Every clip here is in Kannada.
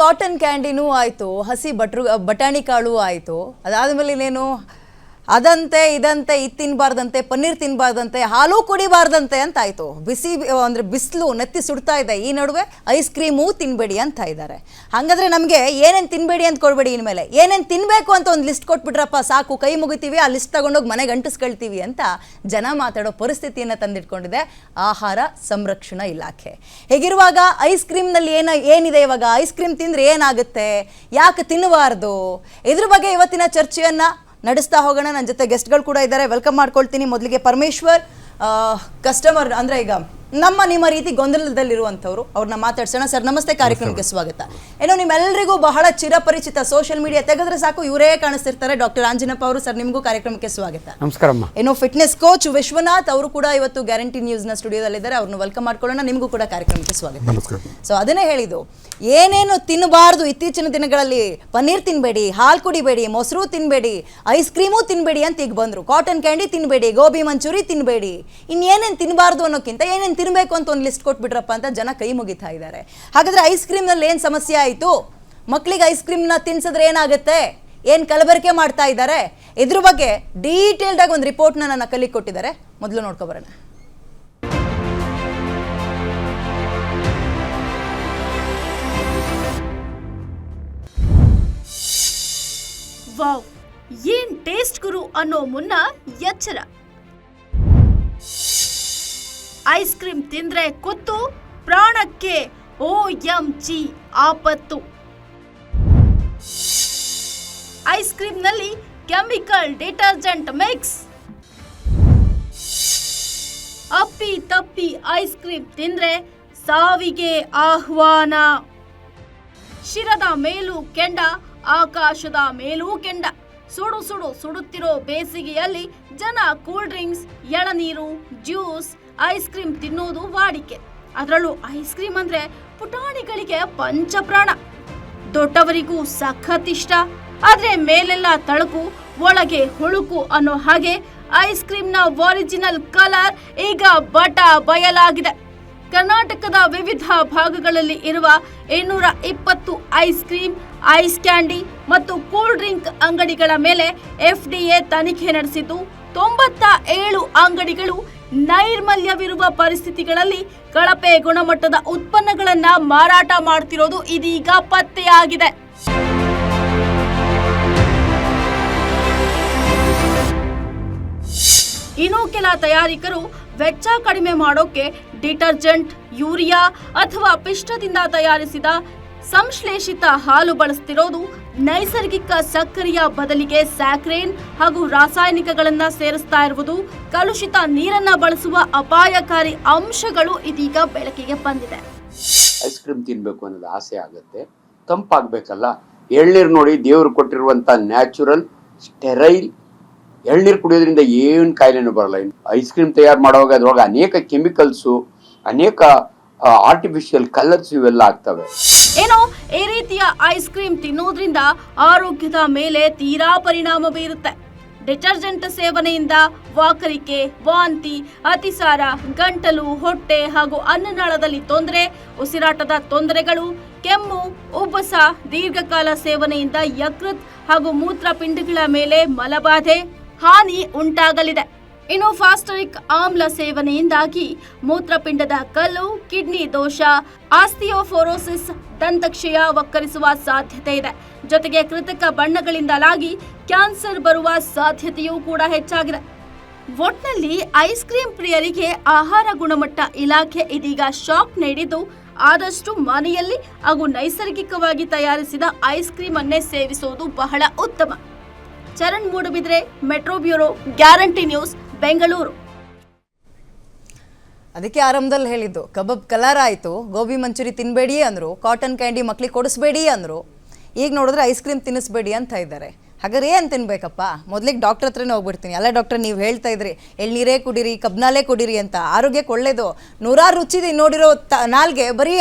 ಕಾಟನ್ ಕ್ಯಾಂಡಿನೂ ಆಯಿತು ಹಸಿ ಬಟ್ರು ಬಟಾಣಿ ಕಾಳು ಆಯಿತು. ಅದಾದಮೇಲೆ ಇನ್ನೇನು ಅದಂತೆ, ಇದಂತೆ ಇದು ತಿನ್ನಬಾರ್ದಂತೆ ಪನ್ನೀರ್ ತಿನ್ನಬಾರ್ದಂತೆ ಹಾಲು ಕುಡಿಬಾರ್ದಂತೆ ಅಂತಾಯಿತು. ಬಿಸಿ, ಅಂದರೆ ಬಿಸಿಲು ನೆತ್ತಿ ಸುಡ್ತಾ ಇದೆ. ಈ ನಡುವೆ ಐಸ್ ಕ್ರೀಮು ತಿನ್ನಬೇಡಿ ಅಂತ ಇದ್ದಾರೆ. ಹಾಗಾದ್ರೆ ನಮಗೆ ಏನೇನು ತಿನ್ನಬೇಡಿ ಅಂತ ಕೊಡಬೇಡಿ ಇನ್ಮೇಲೆ. ಏನೇನು ತಿನ್ನಬೇಕು ಅಂತ ಒಂದು ಲಿಸ್ಟ್ ಕೊಟ್ಬಿಟ್ರಪ್ಪ, ಸಾಕು. ಕೈ ಮುಗಿತೀವಿ, ಆ ಲಿಸ್ಟ್ ತಗೊಂಡೋಗಿ ಮನೆಗೆ ಅಂಟಿಸ್ಕೊಳ್ತೀವಿ ಅಂತ ಜನ ಮಾತಾಡೋ ಪರಿಸ್ಥಿತಿಯನ್ನು ತಂದಿಟ್ಕೊಂಡಿದೆ ಆಹಾರ ಸಂರಕ್ಷಣಾ ಇಲಾಖೆ. ಹೇಗಿರುವಾಗ ಐಸ್ ಕ್ರೀಮ್ನಲ್ಲಿ ಏನ, ಏನಿದೆ ಇವಾಗ? ಐಸ್ ಕ್ರೀಮ್ ತಿಂದರೆ ಏನಾಗುತ್ತೆ? ಯಾಕೆ ತಿನ್ನಬಾರ್ದು ಇದ್ರ ಬಗ್ಗೆ ಇವತ್ತಿನ ಚರ್ಚೆಯನ್ನ ನಡೆಸ್ತಾ ಹೋಗೋಣ. ನನ್ನ ಜೊತೆ ಗೆಸ್ಟ್ಗಳು ಕೂಡ ಇದ್ದಾರೆ. ವೆಲ್ಕಮ್ ಮಾಡ್ಕೊಳ್ತೀನಿ. ಮೊದಲಿಗೆ ಪರಮೇಶ್ವರ್ ಕಸ್ಟಮರ್ ಅಂದರೆ ಈಗ ನಮ್ಮ ನಿಮ್ಮ ರೀತಿ ಗೊಂದಲದಲ್ಲಿರುವಂಥವ್ರು ಅವ್ರನ್ನ ಮಾತಾಡ್ಸೋಣ. ಸರ್ ನಮಸ್ತೆ ಕಾರ್ಯಕ್ರಮಕ್ಕೆ ಸ್ವಾಗತ. ಏನೋ ನಿಮ್ಮೆಲ್ಲರಿಗೂ ಬಹಳ ಚಿರಪರಿಚಿತ ಸೋಷಿಯಲ್ ಮೀಡಿಯಾ ತೆಗೆದ್ರೆ ಸಾಕು ಇವರೇ ಕಾಣಿಸ್ತಿರ್ತಾರೆ. ಡಾಕ್ಟರ್ ಆಂಜನಪ್ಪ ಅವರು ಸರ್ ನಿಮಗೂ ಕಾರ್ಯಕ್ರಮಕ್ಕೆ ಸ್ವಾಗತ. ನಮಸ್ಕಾರಮ್ಮ. ಏನೋ ಫಿಟ್ನೆಸ್ ಕೋಚ್ ವಿಶ್ವನಾಥ್ ಅವರು ಕೂಡ ಇವತ್ತು ಗ್ಯಾರಂಟಿ ನ್ಯೂಸ್ನ ಸ್ಟುಡಿಯೋದಲ್ಲಿದ್ದಾರೆ ಅವ್ರನ್ನ ವೆಲ್ಕಮ್ ಮಾಡ್ಕೊಳ್ಳೋಣ. ನಿಮಗೂ ಕೂಡ ಕಾರ್ಯಕ್ರಮಕ್ಕೆ ಸ್ವಾಗತ. ಸೊ ಅದನ್ನೇ ಹೇಳಿದ್ದು ಏನೇನು ತಿನ್ನಬಾರ್ದು ಇತ್ತೀಚಿನ ದಿನಗಳಲ್ಲಿ? ಪನ್ನೀರ್ ತಿನ್ನಬೇಡಿ ಹಾಲು ಕುಡಿಬೇಡಿ ಮೊಸರು ತಿನ್ನಬೇಡಿ ಐಸ್ ಕ್ರೀಮು ತಿನ್ನಬೇಡಿ ಅಂತ ಈಗ ಬಂದರು. ಕಾಟನ್ ಕ್ಯಾಂಡಿ ತಿನ್ನಬೇಡಿ ಗೋಬಿ ಮಂಚೂರಿ ತಿನ್ನಬೇಡಿ ಇನ್ನೇನೇನು ತಿನ್ನಬಾರ್ದು ಅನ್ನೋಕ್ಕಿಂತ ಏನೇನು ತಿನ್ನಬೇಕು ಅಂತ ಒಂದು ಲಿಸ್ಟ್ ಕೊಟ್ಬಿಟ್ರಪ್ಪ ಅಂತ ಜನ ಕೈ ಮುಗಿತಾ ಇದ್ದಾರೆ. ಹಾಗಾದ್ರೆ ಐಸ್ ಕ್ರೀಮ್ನಲ್ಲಿ ಏನು ಸಮಸ್ಯೆ ಆಯಿತು? ಮಕ್ಕಳಿಗೆ ಐಸ್ ಕ್ರೀಮ್ನ ತಿನ್ಸಿದ್ರೆ ಏನಾಗುತ್ತೆ? ಏನು ಕಲಬೆರಕೆ ಮಾಡ್ತಾ ಇದ್ದಾರೆ? ಇದ್ರ ಬಗ್ಗೆ ಡೀಟೇಲ್ಡ್ ಆಗಿ ಒಂದು ರಿಪೋರ್ಟ್ನ ನನ್ನ ಕಲಿ ಕೊಟ್ಟಿದ್ದಾರೆ. ಮೊದಲು ನೋಡ್ಕೊ ಬರೋಣ. ವಾವ್, ಏನ್ ಟೇಸ್ಟ್ ಗುರು ಅನ್ನೋ ಮುನ್ನ ಎಚ್ಚರ. ಐಸ್ ಕ್ರೀಮ್ ತಿಂದ್ರೆ ಕುತ್ತು, ಪ್ರಾಣಕ್ಕೆ ಓ ಎಂ ಜಿ ಆಪತ್ತು. ಐಸ್ ಕ್ರೀಮ್ನಲ್ಲಿ ಕೆಮಿಕಲ್ ಡಿಟರ್ಜೆಂಟ್ ಮಿಕ್ಸ್. ಅಪ್ಪಿ ತಪ್ಪಿ ಐಸ್ ಕ್ರೀಮ್ ತಿಂದ್ರೆ ಸಾವಿಗೆ ಆಹ್ವಾನ. ಶಿರದ ಮೇಲೂ ಕೆಂಡ, ಆಕಾಶದ ಮೇಲೂ ಕೆಂಡ. ಸುಡು ಸುಡು ಸುಡುತ್ತಿರೋ ಬೇಸಿಗೆಯಲ್ಲಿ ಜನ ಕೂಲ್ ಡ್ರಿಂಕ್ಸ್, ಎಳನೀರು, ಜ್ಯೂಸ್ ಐಸ್ ಕ್ರೀಮ್ ತಿನ್ನೋದು ವಾಡಿಕೆ. ಅದರಲ್ಲೂ ಐಸ್ ಕ್ರೀಮ್ ಅಂದ್ರೆ ಪುಟಾಣಿಗಳಿಗೆ ಪಂಚಪ್ರಾಣ. ದೊಡ್ಡವರಿಗೂ ಸಖತ್ ಇಷ್ಟ. ಆದ್ರೆ ಮೇಲೆಲ್ಲ ತಳಕು, ಒಳಗೆ ಹುಳುಕು ಅನ್ನೋ ಹಾಗೆ ಐಸ್ ಕ್ರೀಮ್ನ ಒರಿಜಿನಲ್ ಕಲರ್ ಈಗ ಬಟ ಬಯಲಾಗಿದೆ. ಕರ್ನಾಟಕದ ವಿವಿಧ ಭಾಗಗಳಲ್ಲಿ ಇರುವ ಇನ್ನೂರ ಇಪ್ಪತ್ತು ಐಸ್ ಕ್ರೀಮ್ ಐಸ್ ಕ್ಯಾಂಡಿ ಮತ್ತು ಕೂಲ್ ಡ್ರಿಂಕ್ ಅಂಗಡಿಗಳ ಮೇಲೆ ಎಫ್ಡಿಎ ತನಿಖೆ ನಡೆಸಿತು ತೊಂಬತ್ತ ಏಳು ಅಂಗಡಿಗಳು ನೈರ್ಮಲ್ಯವಿರುವ ಪರಿಸ್ಥಿತಿಗಳಲ್ಲಿ ಕಳಪೆ ಗುಣಮಟ್ಟದ ಉತ್ಪನ್ನಗಳನ್ನ ಮಾರಾಟ ಮಾಡ್ತಿರೋದು ಇದೀಗ ಪತ್ತೆಯಾಗಿದೆ. ಇನ್ನು ಕೆಲ ತಯಾರಿಕರು ವೆಚ್ಚ ಕಡಿಮೆ ಮಾಡೋಕೆ ಡಿಟರ್ಜೆಂಟ್, ಯೂರಿಯಾ ಅಥವಾ ಪಿಷ್ಟದಿಂದ ತಯಾರಿಸಿದ ಸಂಶ್ಲೇಷಿತ ಹಾಲು ಬಳಸ್ತಿರೋದು ನೈಸರ್ಗಿಕ ಸಕ್ಕರೆಯ ಬದಲಿಗೆ ಸ್ಯಾಕ್ರೇನ್ ಹಾಗೂ ರಾಸಾಯನಿಕಗಳನ್ನ ಸೇರಿಸ್ತಾ ಇರುವುದು ಕಲುಷಿತ ನೀರನ್ನ ಬಳಸುವ ಅಪಾಯಕಾರಿ ಅಂಶಗಳು ಇದೀಗ ಬೆಳಕಿಗೆ ಬಂದಿದೆ. ಐಸ್ ಕ್ರೀಮ್ ತಿನ್ಬೇಕು ಅನ್ನೋದು ಆಸೆ ಆಗುತ್ತೆ. ತಂಪಾಗಬೇಕಲ್ಲ? ಎಳ್ನೀರು ನೋಡಿ ದೇವರು ಕೊಟ್ಟಿರುವಂತ ನ್ಯಾಚುರಲ್, ಸ್ಟೆರೈಲ್ ಎಳ್ನೀರು ಕುಡಿಯೋದ್ರಿಂದ ಏನು ಕಾಯಿಲೆನೂ ಬರಲ್ಲ. ಐಸ್ ಕ್ರೀಮ್ ತಯಾರು ಮಾಡುವಾಗ ಅದ್ರೊಳಗೆ ಅನೇಕ ಕೆಮಿಕಲ್ಸು ಅನೇಕ ಆರ್ಟಿಫಿಷಿಯಲ್ ಕಲರ್ಸ್ ಇವೆಲ್ಲ ಆಗ್ತವೆ. ಏನೋ ಈ ರೀತಿಯ ಐಸ್ ಕ್ರೀಮ್ ತಿನ್ನೋದ್ರಿಂದ ಆರೋಗ್ಯದ ಮೇಲೆ ತೀರಾ ಪರಿಣಾಮ ಬೀರುತ್ತೆ. ಡಿಟರ್ಜೆಂಟ್ ಸೇವನೆಯಿಂದ ವಾಕರಿಕೆ, ವಾಂತಿ, ಅತಿಸಾರ, ಗಂಟಲು, ಹೊಟ್ಟೆ ಹಾಗೂ ಅನ್ನನಾಳದಲ್ಲಿ ತೊಂದರೆ, ಉಸಿರಾಟದ ತೊಂದರೆಗಳು, ಕೆಮ್ಮು, ಉಬ್ಬಸ, ದೀರ್ಘಕಾಲ ಸೇವನೆಯಿಂದ ಯಕೃತ್ ಹಾಗೂ ಮೂತ್ರಪಿಂಡಗಳ ಮೇಲೆ ಮಲಬಾಧೆ, ಹಾನಿ ಉಂಟಾಗಲಿದೆ. ಇನ್ನು ಫಾಸ್ಟರಿಕ್ ಆಮ್ಲ ಸೇವನೆಯಿಂದಾಗಿ ಮೂತ್ರಪಿಂಡದ ಕಲ್ಲು, ಕಿಡ್ನಿ ದೋಷ, ಆಸ್ತಿಯೋಫೋರೋಸಿಸ್, ದಂತಕ್ಷಯ ವಕ್ಕರಿಸುವ ಸಾಧ್ಯತೆ ಇದೆ. ಜೊತೆಗೆ ಕೃತಕ ಬಣ್ಣಗಳಿಂದಲಾಗಿ ಕ್ಯಾನ್ಸರ್ ಬರುವ ಸಾಧ್ಯತೆಯೂ ಕೂಡ ಹೆಚ್ಚಾಗಿದೆ. ಒಟ್ನಲ್ಲಿ ಐಸ್ ಕ್ರೀಮ್ ಪ್ರಿಯರಿಗೆ ಆಹಾರ ಗುಣಮಟ್ಟ ಇಲಾಖೆ ಇದೀಗ ಶಾಕ್ ನೀಡಿದ್ದು, ಆದಷ್ಟು ಮನೆಯಲ್ಲಿ ಹಾಗೂ ನೈಸರ್ಗಿಕವಾಗಿ ತಯಾರಿಸಿದ ಐಸ್ ಕ್ರೀಮ್ ಅನ್ನೇ ಸೇವಿಸುವುದು ಬಹಳ ಉತ್ತಮ. Charan Moodbidri, metro bureau, guarantee news. Bengaluru. ಅದಕ್ಕೆ ಆರಂಭದಲ್ಲಿ ಹೇಳಿದ್ದು ಕಬಾಬ್ ಕಲರ್ ಆಯಿತು ಗೋಬಿ ಮಂಚೂರಿ ತಿನ್ನಬೇಡಿ ಅಂದರು ಕಾಟನ್ ಕ್ಯಾಂಡಿ ಮಕ್ಳಿಗೆ ಕೊಡಿಸ್ಬೇಡಿ ಅಂದರು. ಈಗ ನೋಡಿದ್ರೆ ಐಸ್ ಕ್ರೀಮ್ ತಿನ್ನಿಸ್ಬೇಡಿ ಅಂತ ಇದ್ದಾರೆ. ಹಾಗಾದ್ರೆ ಏನು ತಿನ್ಬೇಕಪ್ಪ? ಮೊದಲಿಗೆ ಡಾಕ್ಟರ್ ಹತ್ರನೇ ಹೋಗ್ಬಿಡ್ತೀನಿ. ಅಲ್ಲ ಡಾಕ್ಟರ್ ನೀವು ಹೇಳ್ತಾ ಇದ್ರಿ ಎಳ್ನೀರೇ ಕುಡೀರಿ ಕಬ್ನಾಲೇ ಕುಡೀರಿ ಅಂತ. ಆರೋಗ್ಯಕ್ಕೆ ಒಳ್ಳೇದು. ನೂರಾರು ರುಚಿ ನೋಡಿರೋ ತ ನಾಲ್ಗೆ ಬರೀ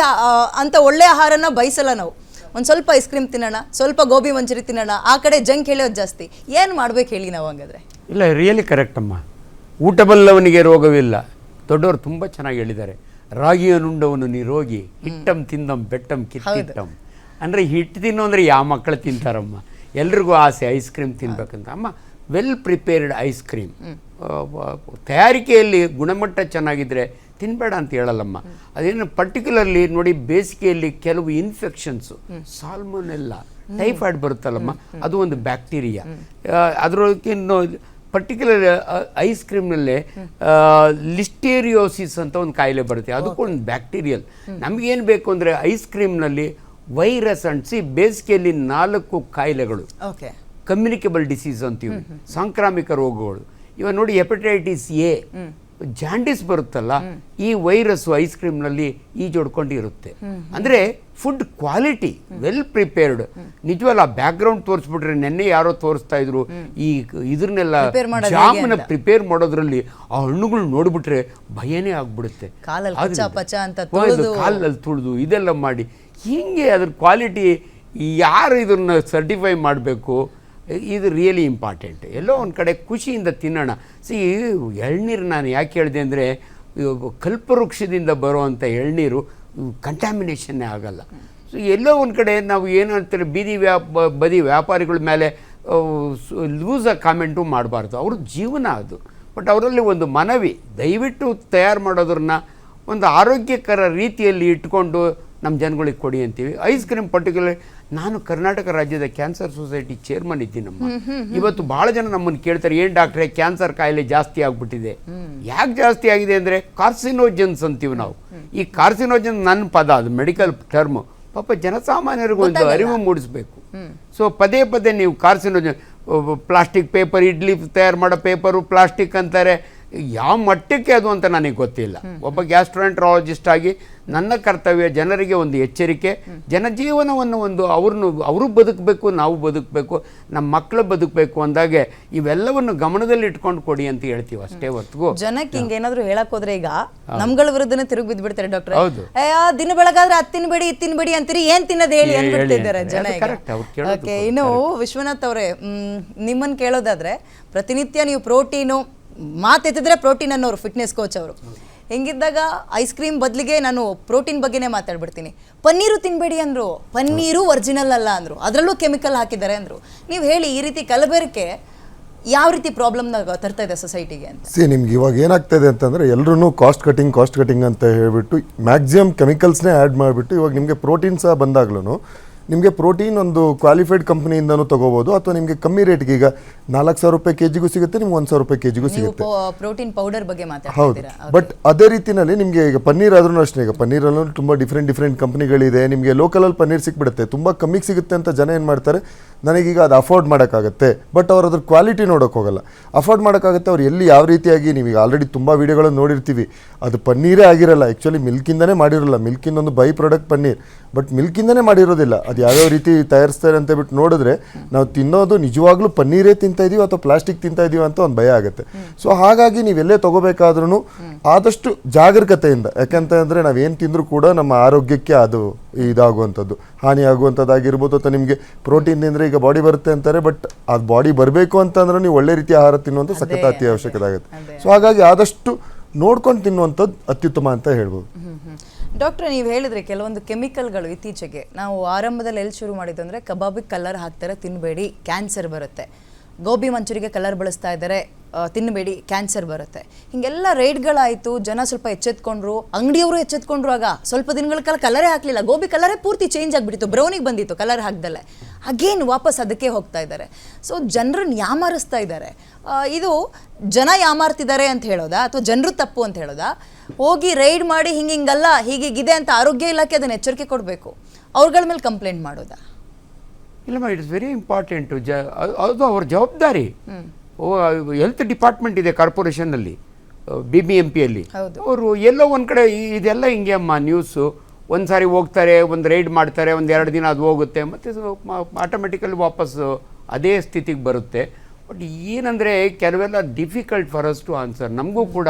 ಅಂತ ಒಳ್ಳೆ ಆಹಾರನ ಬಯಸಲ್ಲ ನಾವು. ಒಂದು ಸ್ವಲ್ಪ ಐಸ್ ಕ್ರೀಮ್ ತಿನ್ನೋಣ ಸ್ವಲ್ಪ ಗೋಬಿ ಮಂಚೂರಿ ತಿನ್ನೋಣ ಆ ಕಡೆ ಜಂಕ್ ಹೇಳೋದು ಜಾಸ್ತಿ. ಏನು ಮಾಡ್ಬೇಕು ಹೇಳಿ ನಾವು ಹಂಗಾದ್ರೆ? ಇಲ್ಲ ರಿಯಲಿ ಕರೆಕ್ಟ್ ಅಮ್ಮ. ಊಟ ಬಲ್ಲವನಿಗೆ ರೋಗವಿಲ್ಲ. ದೊಡ್ಡವರು ತುಂಬ ಚೆನ್ನಾಗಿ ಹೇಳಿದ್ದಾರೆ. ರಾಗಿಯನ್ನುಂಡವನು ನಿರೋಗಿ ಹಿಟ್ಟಂ ತಿಂದಂ ಬೆಟ್ಟಂ ಕಿತ್ತಿಟ್ಟಂ. ಅಂದರೆ ಹಿಟ್ಟು ತಿನ್ನು ಅಂದರೆ ಯಾವ ಮಕ್ಕಳು ತಿಂತಾರಮ್ಮ? ಎಲ್ರಿಗೂ ಆಸೆ ಐಸ್ ಕ್ರೀಮ್ ತಿನ್ಬೇಕಂತ. ಅಮ್ಮ ವೆಲ್ ಪ್ರಿಪೇರ್ಡ್ ಐಸ್ ಕ್ರೀಮ್ ತಯಾರಿಕೆಯಲ್ಲಿ ಗುಣಮಟ್ಟ ಚೆನ್ನಾಗಿದ್ದರೆ ತಿನ್ನಬೇಡ ಅಂತ ಹೇಳಲ್ಲಮ್ಮ. ಅದೇನು ಪರ್ಟಿಕ್ಯುಲರ್ಲಿ ನೋಡಿ ಬೇಸಿಗೆಯಲ್ಲಿ ಕೆಲವು ಇನ್ಫೆಕ್ಷನ್ಸು ಸಾಲ್ಮೋನೆಲ್ಲ ಟೈಫಾಯ್ಡ್ ಬರುತ್ತಲ್ಲಮ್ಮ? ಅದು ಒಂದು ಬ್ಯಾಕ್ಟೀರಿಯಾ ಅದರೊಳಗಿನ್ನು ಪರ್ಟಿಕ್ಯುಲರ್ ಐಸ್ ಕ್ರೀಮ್ನಲ್ಲೇ ಲಿಸ್ಟೇರಿಯೋಸಿಸ್ ಅಂತ ಒಂದು ಕಾಯಿಲೆ ಬರುತ್ತೆ. ಅದಕ್ಕೂ ಒಂದು ಬ್ಯಾಕ್ಟೀರಿಯಲ್ ನಮಗೇನು ಬೇಕು ಅಂದರೆ ಐಸ್ ಕ್ರೀಮ್ನಲ್ಲಿ ವೈರಸ್ ಅಂಟಿಸಿ ಬೇಸಿಗೆಯಲ್ಲಿ ನಾಲ್ಕು ಕಾಯಿಲೆಗಳು. ಕಮ್ಯುನಿಕೇಬಲ್ ಡಿಸೀಸ್ ಅಂತೀವಿ. ಸಾಂಕ್ರಾಮಿಕ ರೋಗಗಳು. ಇವಾಗ ನೋಡಿ ಹೆಪಟೈಟಿಸ್ ಎ ಜಾಂಡಿಸ್ ಬರುತ್ತಲ್ಲ ಈ ವೈರಸ್ ಐಸ್ ಕ್ರೀಮ್ನಲ್ಲಿ ಈಜೊಡ್ಕೊಂಡು ಇರುತ್ತೆ. ಅಂದರೆ ಫುಡ್ ಕ್ವಾಲಿಟಿ ವೆಲ್ ಪ್ರಿಪೇರ್ಡ್ ನಿಜವಲ್ಲ ಬ್ಯಾಕ್ಗ್ರೌಂಡ್ ತೋರಿಸ್ಬಿಟ್ರೆ ನೆನ್ನೆ ಯಾರೋ ತೋರಿಸ್ತಾ ಇದ್ರು ಈ ಇದ್ರನ್ನೆಲ್ಲ ಜಾಮನ ಪ್ರಿಪೇರ್ ಮಾಡೋದ್ರಲ್ಲಿ ಆ ಹಣ್ಣುಗಳು ನೋಡ್ಬಿಟ್ರೆ ಭಯನೇ ಆಗ್ಬಿಡುತ್ತೆ. ಕಾಲಲ್ಲಿ ತುಳಿದು. ಇದೆಲ್ಲ ಮಾಡಿ ಹಿಂಗೆ ಅದ್ರ ಕ್ವಾಲಿಟಿ ಯಾರು ಇದನ್ನ ಸರ್ಟಿಫೈ ಮಾಡಬೇಕು? ಇದು ರಿಯಲಿ ಇಂಪಾರ್ಟೆಂಟ್ ಎಲ್ಲೋ ಒಂದು ಕಡೆ ಖುಷಿಯಿಂದ ತಿನ್ನೋಣ. ಸಿ ಎಳ್ನೀರು ನಾನು ಯಾಕೆ ಹೇಳಿದೆ ಅಂದರೆ ಕಲ್ಪವೃಕ್ಷದಿಂದ ಬರುವಂಥ ಎಳ್ನೀರು ಕಂಟ್ಯಾಮಿನೇಷನ್ನೇ ಆಗಲ್ಲ. ಸೊ ಎಲ್ಲೋ ಒಂದು ಕಡೆ ನಾವು ಏನು ಅಂತಾರೆ ಬೀದಿ ವ್ಯಾಪ ಬದಿ ವ್ಯಾಪಾರಿಗಳ ಮೇಲೆ ಲೂಸಾಗಿ ಕಾಮೆಂಟು ಮಾಡಬಾರ್ದು. ಅವ್ರ ಜೀವನ ಅದು. ಬಟ್ ಅವರಲ್ಲಿ ಒಂದು ಮನವಿ, ದಯವಿಟ್ಟು ತಯಾರು ಮಾಡೋದ್ರನ್ನ ಒಂದು ಆರೋಗ್ಯಕರ ರೀತಿಯಲ್ಲಿ ಇಟ್ಕೊಂಡು ನಮ್ಮ ಜನಗಳಿಗೆ ಕೊಡಿ ಅಂತೀವಿ. ಐಸ್ ಕ್ರೀಮ್ ಪರ್ಟಿಕ್ಯುಲರ್ ನಾನು ಕರ್ನಾಟಕ ರಾಜ್ಯದ ಕ್ಯಾನ್ಸರ್ ಸೊಸೈಟಿ ಚೇರ್ಮನ್ ಇದ್ದೀನಮ್ಮ. ಇವತ್ತು ಬಹಳ ಜನ ನಮ್ಮನ್ನು ಕೇಳ್ತಾರೆ ಏನ್ ಡಾಕ್ಟ್ರೆ ಕ್ಯಾನ್ಸರ್ ಕಾಯಿಲೆ ಜಾಸ್ತಿ ಆಗ್ಬಿಟ್ಟಿದೆ. ಯಾಕೆ ಜಾಸ್ತಿ ಆಗಿದೆ ಅಂದ್ರೆ ಕಾರ್ಸಿನೋಜನ್ಸ್ ಅಂತೀವಿ ನಾವು. ಈ ಕಾರ್ಸಿನೋಜನ್ ನನ್ನ ಪದ ಅದು ಮೆಡಿಕಲ್ ಟರ್ಮ್ ಪಾಪ ಜನಸಾಮಾನ್ಯರಿಗೂ ಒಂದು ಅರಿವು ಮೂಡಿಸ್ಬೇಕು. ಸೊ ಪದೇ ಪದೇ ನೀವು ಕಾರ್ಸಿನೋಜನ್ ಪ್ಲಾಸ್ಟಿಕ್ ಪೇಪರ್ ಇಡ್ಲಿ ತಯಾರು ಮಾಡೋ ಪೇಪರು ಪ್ಲಾಸ್ಟಿಕ್ ಅಂತಾರೆ. ಯಾವ ಮಟ್ಟಕ್ಕೆ ಅದು ಅಂತ ನನಗೆ ಗೊತ್ತಿಲ್ಲ. ಒಬ್ಬ ಗ್ಯಾಸ್ಟ್ರೋಂಟ್ರಾಲಜಿಸ್ಟ್ ಆಗಿ ನನ್ನ ಕರ್ತವ್ಯ ಜನರಿಗೆ ಒಂದು ಎಚ್ಚರಿಕೆ ಜನಜೀವನವನ್ನು ಒಂದು ಅವ್ರನ್ನು ಅವರು ಬದುಕಬೇಕು ನಾವು ಬದುಕಬೇಕು ನಮ್ಮ ಮಕ್ಕಳು ಬದುಕಬೇಕು ಅಂದಾಗೆ ಇವೆಲ್ಲವನ್ನು ಗಮನದಲ್ಲಿ ಇಟ್ಕೊಂಡು ಕೊಡಿ ಅಂತ ಹೇಳ್ತೀವಿ ಅಷ್ಟೇ ಹೊತ್ತಿಗೂ. ಜನಕ್ಕೆ ಹಿಂಗೆ ಏನಾದ್ರು ಹೇಳಕ್ ಹೋದ್ರೆ ಈಗ ನಮ್ಗಳ ವಿರುದ್ಧನೇ ತಿರುಗಿ ಬಿದ್ಬಿಡ್ತಾರೆ ಡಾಕ್ಟರ್. ಹೌದು. ದಿನ ಬೆಳಗಾದ್ರೆ ಅದ್ ತಿನ್ಬೇಡಿ ಇತ್ತಿನ ತಿನ್ಬೇಡಿ ಅಂತೀರಿ ಏನ್ ತಿನ್ನೋದು ಹೇಳಿ ಅಂದ್ಬಿಟ್ಟಿದ್ದಾರೆ ಜನ ಓಕೆ ಇನ್ನು ವಿಶ್ವನಾಥ್ ಅವರೇ ನಿಮ್ಮನ್ನ ಕೇಳೋದಾದ್ರೆ ಪ್ರತಿನಿತ್ಯ ನೀವು ಪ್ರೋಟೀನು ಮಾತೆತ್ತಿದ್ರೆ ಪ್ರೋಟೀನ್ ಅನ್ನೋರು ಫಿಟ್ನೆಸ್ ಕೋಚ್ ಅವರು. ಹಿಂಗಿದ್ದಾಗ ಐಸ್ ಕ್ರೀಮ್ ಬದಲಿಗೆ ನಾನು ಪ್ರೋಟೀನ್ ಬಗ್ಗೆನೇ ಮಾತಾಡ್ಬಿಡ್ತೀನಿ. ಪನ್ನೀರು ತಿನ್ಬೇಡಿ ಅಂದರು, ಪನ್ನೀರು ಒರಿಜಿನಲ್ ಅಲ್ಲ ಅಂದರು, ಅದರಲ್ಲೂ ಕೆಮಿಕಲ್ ಹಾಕಿದ್ದಾರೆ ಅಂದರು. ನೀವು ಹೇಳಿ ಈ ರೀತಿ ಕಲಬೆರಕೆ ಯಾವ ರೀತಿ ಪ್ರಾಬ್ಲಮ್ನ ತರ್ತಾ ಇದೆ ಸೊಸೈಟಿಗೆ ಅಂತ? ಸಿ, ನಿಮ್ಗೆ ಇವಾಗ ಏನಾಗ್ತಾಯಿದೆ ಅಂತಂದರೆ ಎಲ್ಲರೂ ಕಾಸ್ಟ್ ಕಟಿಂಗ್ ಕಾಸ್ಟ್ ಕಟಿಂಗ್ ಅಂತ ಹೇಳಿಬಿಟ್ಟು ಮ್ಯಾಕ್ಸಿಮಮ್ ಕೆಮಿಕಲ್ಸ್ನೇ ಆ್ಯಡ್ ಮಾಡಿಬಿಟ್ಟು ಇವಾಗ ನಿಮಗೆ ಪ್ರೋಟೀನ್ ಸಹ ಬಂದಾಗ್ಲೂ ನಿಮಗೆ ಪ್ರೋಟೀನ್ ಒಂದು ಕ್ವಾಲಿಫೈಡ್ ಕಂಪ್ನಿಯಿಂದನೂ ತಗೋಬೋದು ಅಥವಾ ನಿಮಗೆ ಕಮ್ಮಿ ರೇಟ್ಗೆ ಈಗ ನಾಲ್ಕು ಸಾವಿರ ರೂಪಾಯಿ ಕೆ ಜಿಗೂ ಸಿಗುತ್ತೆ ನಿಮ್ಗೆ ಒಂದು ಸಾವಿರ ರೂಪಾಯಿ ಕೆ ಜಿಗೂ ಸಿಗುತ್ತೆ. ಪ್ರೋಟೀನ್ ಪೌಡರ್ ಬಗ್ಗೆ ಹೌದು. ಬಟ್ ಅದೇ ರೀತಿನಲ್ಲಿ ನಿಮಗೆ ಈಗ ಪನ್ನೀರ್ ಆದ್ರೂ ಅಷ್ಟೇ ಈಗ ಪನ್ನೀರಲ್ಲೂ ತುಂಬ ಡಿಫ್ರೆಂಟ್ ಡಿಫ್ರೆಂಟ್ ಕಂಪ್ನಿಗಳಿದೆ ನಿಮಗೆ ಲೋಕಲಲ್ಲಿ ಪನ್ನೀರ್ ಸಿಕ್ಬಿಡುತ್ತೆ ತುಂಬ ಕಮ್ಮಿಗೆ ಸಿಗುತ್ತೆ ಅಂತ ಜನ ಏನು ಮಾಡ್ತಾರೆ ನನಗೀಗ ಅದು ಅಫೋರ್ಡ್ ಮಾಡೋಕ್ಕಾಗತ್ತೆ. ಬಟ್ ಅವ್ರು ಅದ್ರ ಕ್ವಾಲಿಟಿ ನೋಡೋಕೆ ಹೋಗಲ್ಲ. ಅಫೋರ್ಡ್ ಮಾಡೋಕ್ಕಾಗತ್ತೆ, ಅವ್ರು ಎಲ್ಲಿ ಯಾವ ರೀತಿಯಾಗಿ ನೀವೀಗ ಆಲ್ರೆಡಿ ತುಂಬ ವೀಡಿಯೋಗಳನ್ನು ನೋಡಿರ್ತೀವಿ. ಅದು ಪನ್ನೀರೇ ಆಗಿರಲ್ಲ. ಆ್ಯಕ್ಚುಲಿ ಮಿಲ್ಕಿಂದನೇ ಮಾಡಿರಲ್ಲ. ಮಿಲ್ಕಿಂದ ಒಂದು ಬೈ ಪ್ರಾಡಕ್ಟ್ ಪನ್ನೀರ್. ಬಟ್ ಮಿಲ್ಕಿಂದನೇ ಮಾಡಿರೋದಿಲ್ಲ. ಅದು ಯಾವ್ಯಾವ ರೀತಿ ತಯಾರಿಸ್ತಾರೆ ಅಂತ ಬಿಟ್ಟು ನೋಡಿದ್ರೆ, ನಾವು ತಿನ್ನೋದು ನಿಜವಾಗ್ಲೂ ಪನ್ನೀರೇ ತಿಂತಾ ಇದೀವಿ ಅಥವಾ ಪ್ಲಾಸ್ಟಿಕ್ ತಿಂತಾ ಇದೀವಿ ಅಂತ ಒಂದು ಭಯ ಆಗುತ್ತೆ. ಸೊ ಹಾಗಾಗಿ ನೀವೆಲ್ಲೇ ತಗೋಬೇಕಾದ್ರೂ ಆದಷ್ಟು ಜಾಗರೂಕತೆಯಿಂದ. ಯಾಕಂತಂದ್ರೆ ನಾವೇನು ತಿಂದರೂ ಕೂಡ ನಮ್ಮ ಆರೋಗ್ಯಕ್ಕೆ ಅದು ಇದಾಗುವಂಥದ್ದು. ಹಾನಿ ಆಗುವಂಥದ್ದಾಗಿರ್ಬೋದು ಅಥವಾ ನಿಮಗೆ ಪ್ರೋಟೀನ್ ತಿಂದರೆ ಈಗ ಬಾಡಿ ಬರುತ್ತೆ ಅಂತಾರೆ ಬಟ್ ಅದು ಬಾಡಿ ಬರಬೇಕು ಅಂತಂದ್ರೆ ನೀವು ಒಳ್ಳೆ ರೀತಿಯ ಆಹಾರ ತಿನ್ನುವಂಥ ಸಖತ್ ಅತಿ ಅವಶ್ಯಕತೆ ಆಗುತ್ತೆ. ಸೊ ಹಾಗಾಗಿ ಆದಷ್ಟು ನೋಡ್ಕೊಂಡು ತಿನ್ನುವಂಥದ್ದು ಅತ್ಯುತ್ತಮ ಅಂತ ಹೇಳ್ಬೋದು. ಡಾಕ್ಟರ್ ನೀವು ಹೇಳಿದ್ರೆ ಕೆಲವೊಂದು ಕೆಮಿಕಲ್ಗಳು ಇತ್ತೀಚೆಗೆ ನಾವು ಆರಂಭದಲ್ಲಿ ಎಲ್ಲಿ ಶುರು ಮಾಡಿದ್ದು ಅಂದರೆ ಕಬಾಬಿಗೆ ಕಲರ್ ಹಾಕ್ತಾರೆ ತಿನ್ನಬೇಡಿ ಕ್ಯಾನ್ಸರ್ ಬರುತ್ತೆ. ಗೋಬಿ ಮಂಚೂರಿಗೆ ಕಲರ್ ಬಳಸ್ತಾ ಇದ್ದಾರೆ ಆ, ತಿನ್ನಬೇಡಿ ಕ್ಯಾನ್ಸರ್ ಬರುತ್ತೆ. ಹಿಂಗೆಲ್ಲ ರೈಡ್ಗಳಾಯಿತು ಜನ ಸ್ವಲ್ಪ ಎಚ್ಚೆತ್ಕೊಂಡ್ರು ಅಂಗಡಿಯವರು ಎಚ್ಚೆತ್ಕೊಂಡ್ರು ಆಗ ಸ್ವಲ್ಪ ದಿನಗಳ ಕಾಲ ಕಲರೇ ಹಾಕಲಿಲ್ಲ. ಗೋಬಿ ಕಲರೇ ಪೂರ್ತಿ ಚೇಂಜ್ ಆಗಿಬಿಟ್ಟಿತ್ತು. ಬ್ರೌನಿಗೆ ಬಂದಿತ್ತು ಕಲರ್ ಹಾಕ್ದಲ್ಲೇ ಅಗೇನ್ ವಾಪಸ್ ಅದಕ್ಕೆ ಹೋಗ್ತಾ ಇದ್ದಾರೆ. ಸೊ ಜನರನ್ನು ಯಾಮಾರಿಸ್ತಾ ಇದ್ದಾರೆ. ಇದು ಜನ ಯಾಮಾರ್ತಿದ್ದಾರೆ ಅಂತ ಹೇಳೋದಾ? ಅಥವಾ ಜನರು ತಪ್ಪು ಅಂತ ಹೇಳೋದಾ? ಹೋಗಿ ರೈಡ್ ಮಾಡಿ ಹಿಂಗೆ ಹಿಂಗಲ್ಲ ಹೀಗೀಗಿದೆ ಅಂತ ಆರೋಗ್ಯ ಇಲಾಖೆ ಅದನ್ನು ಎಚ್ಚರಿಕೆ ಕೊಡಬೇಕು. ಅವ್ರಗಳ ಮೇಲೆ ಕಂಪ್ಲೇಂಟ್ ಮಾಡೋದಾ? ಇಲ್ಲಮ್ಮ ಇಟ್ಸ್ ವೆರಿ ಇಂಪಾರ್ಟೆಂಟು ಜ ಅದು- ಅವ್ರ ಜವಾಬ್ದಾರಿ. ಹೆಲ್ತ್ ಡಿಪಾರ್ಟ್ಮೆಂಟ್ ಇದೆ ಕಾರ್ಪೊರೇಷನ್ನಲ್ಲಿ ಬಿ ಬಿ ಎಂ ಪಿಯಲ್ಲಿ. ಅವರು ಎಲ್ಲೋ ಒಂದು ಕಡೆ ಇದೆಲ್ಲ ಹಿಂಗೆ ಅಮ್ಮ ನ್ಯೂಸು ಒಂದು ಸಾರಿ ಹೋಗ್ತಾರೆ ಒಂದು ರೈಡ್ ಮಾಡ್ತಾರೆ ಒಂದು ಎರಡು ದಿನ ಅದು ಹೋಗುತ್ತೆ ಮತ್ತು ಆಟೋಮೆಟಿಕಲಿ ವಾಪಸ್ ಅದೇ ಸ್ಥಿತಿಗೆ ಬರುತ್ತೆ. ಬಟ್ ಏನಂದರೆ ಕೆಲವೆಲ್ಲ difficult for us to answer ನಮಗೂ ಕೂಡ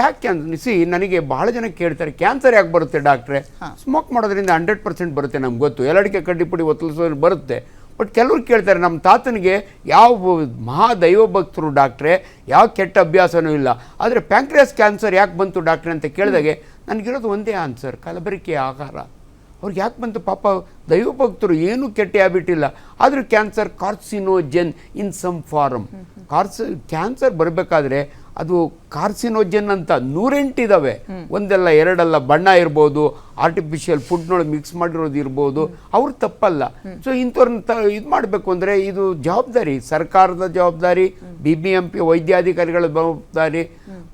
ಯಾಕೆ ಸಿ ನನಗೆ ಬಹಳ ಜನ ಕೇಳ್ತಾರೆ ಕ್ಯಾನ್ಸರ್ ಯಾಕೆ ಬರುತ್ತೆ ಡಾಕ್ಟ್ರೆ? ಸ್ಮೋಕ್ ಮಾಡೋದ್ರಿಂದ ಹಂಡ್ರೆಡ್ ಪರ್ಸೆಂಟ್ ಬರುತ್ತೆ ನಮ್ಗೆ ಗೊತ್ತು. ಎಲ್ಲಡಿಕೆ ಕಡ್ಡಿ ಪುಡಿ ಒತ್ತಲಿಸೋದು ಬರುತ್ತೆ. ಬಟ್ ಕೆಲವರು ಕೇಳ್ತಾರೆ, ನಮ್ಮ ತಾತನಿಗೆ ಯಾವ ಮಹಾ ದೈವ ಭಕ್ತರು ಡಾಕ್ಟ್ರೆ, ಯಾವ ಕೆಟ್ಟ ಅಭ್ಯಾಸನೂ ಇಲ್ಲ. ಆದರೆ ಪ್ಯಾಂಕ್ರಿಯಾಸ್ ಕ್ಯಾನ್ಸರ್ ಯಾಕೆ ಬಂತು ಡಾಕ್ಟ್ರೆ ಅಂತ ಕೇಳಿದಾಗೆ, ನನಗಿರೋದು ಒಂದೇ ಆನ್ಸರ್, ಕಲಬೆರಕೆ ಆಹಾರ. ಅವ್ರಿಗೆ ಯಾಕೆ ಬಂತು ಪಾಪ ದೈವಭಕ್ತರು ಏನೂ ಕೆಟ್ಟ ಹ್ಯಾಬಿಟ್ ಇಲ್ಲ. ಆದರೂ cancer carcinogen in some form cars cancer ಬರಬೇಕಾದ್ರೆ ಅದು ಕಾರ್ಸಿನೋಜನ್ ಅಂತ ನೂರೆಂಟಿದ್ದಾವೆ ಒಂದೆಲ್ಲ ಎರಡೆಲ್ಲ ಬಣ್ಣ ಇರ್ಬೋದು ಆರ್ಟಿಫಿಷಿಯಲ್ ಫುಡ್ನೊಳಗೆ ಮಿಕ್ಸ್ ಮಾಡಿರೋದು ಇರ್ಬೋದು. ಅವ್ರು ತಪ್ಪಲ್ಲ. ಸೊ ಇಂಥವ್ರನ್ನ ತ, ಇದು ಮಾಡಬೇಕು ಅಂದರೆ ಇದು ಜವಾಬ್ದಾರಿ. ಸರ್ಕಾರದ ಜವಾಬ್ದಾರಿ ಬಿ ಬಿ ಎಂ ಪಿ ವೈದ್ಯಾಧಿಕಾರಿಗಳ ಜವಾಬ್ದಾರಿ.